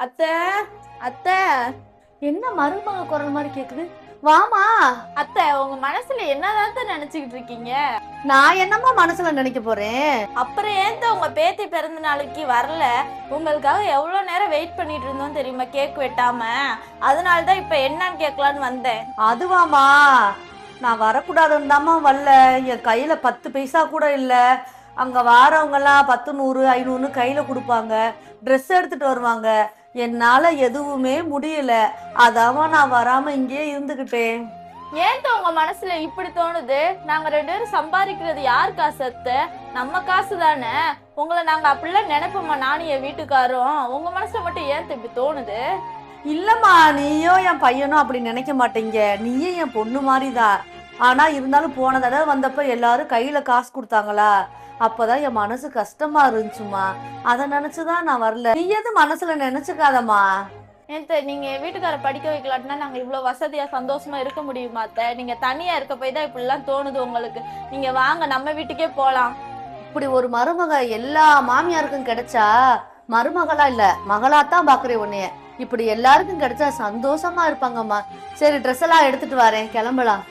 அத்தை அத்தை. என்ன மருமக குரல் மாதிரி கேக்குது? வாமா. அத்தை உங்க மனசுல என்னதான் நினைச்சுக்கிட்டு இருக்கீங்க? நான் என்னம்மா மனசுல நினைக்க போறேன்? அப்புறம் ஏன் உங்க பேத்தி பிறந்த நாளைக்கு வரல? உங்களுக்காக எவ்வளவு நேரம் வெயிட் பண்ணிட்டு இருந்தோம் தெரியுமா கேக் வெட்டாம? அதனால தான் இப்ப என்னன்னு கேட்கலான்னு வந்தேன். அதுவாமா நான் வரக்கூடாதுன்னு தாம்மா வரல. என் கையில பத்து பைசா கூட இல்ல. அங்க வாரவங்கெல்லாம் பத்து நூறு ஐநூறுன்னு கையில கொடுப்பாங்க. ட்ரெஸ் எடுத்துட்டு வருவாங்க. என்னால எதுவுமே முடியல. அதாம்மா நான் வராம இங்கேயே இருந்துகிட்டேன். ஏன் உங்க மனசுல இப்படி தோணுது? நாங்க ரெண்டு பேரும் சம்பாதிக்கிறது யார் காசு அத்தை? நம்ம காசு தானே? உங்களை நாங்க அப்படிலாம் நினைப்போமா நானும் என் வீட்டுக்காரும்? உங்க மனசுல மட்டும் ஏன் இப்படி தோணுது? இல்லம்மா நீயும் என் பையனும் அப்படி நினைக்க மாட்டீங்க. நீயும் என் பொண்ணு மாதிரி தான் ஆனா இருந்தாலும் போன தடவை வந்தப்ப எல்லாரும் கையில காசு கொடுத்தாங்களா? அப்பதான் என் மனசு கஷ்டமா இருந்துச்சுமா அதை நினைச்சுதான் நான் வரல. நீ எது மனசுல நினைச்சுக்காதம்மா? ஏன் தே- நீங்க வீட்டுக்கார படிக்க வைக்கலாட்டினா நாங்க இவ்வளவு வசதியா சந்தோஷமா இருக்க முடியுமா அத்தை? நீங்க தனியா இருக்க போய் தான் இப்படி எல்லாம் தோணுது உங்களுக்கு. நீங்க வாங்க நம்ம வீட்டுக்கே போலாம். இப்படி ஒரு மருமக எல்லா மாமியாருக்கும் கிடைச்சா மருமகளா இல்ல மகளாத்தான் பாக்குறேன் உன்னைய. இப்படி எல்லாருக்கும் கிடைச்சா சந்தோஷமா இருப்பாங்கம்மா. சரி ட்ரெஸ் எல்லாம் எடுத்துட்டு வரேன். கிளம்பலாம்.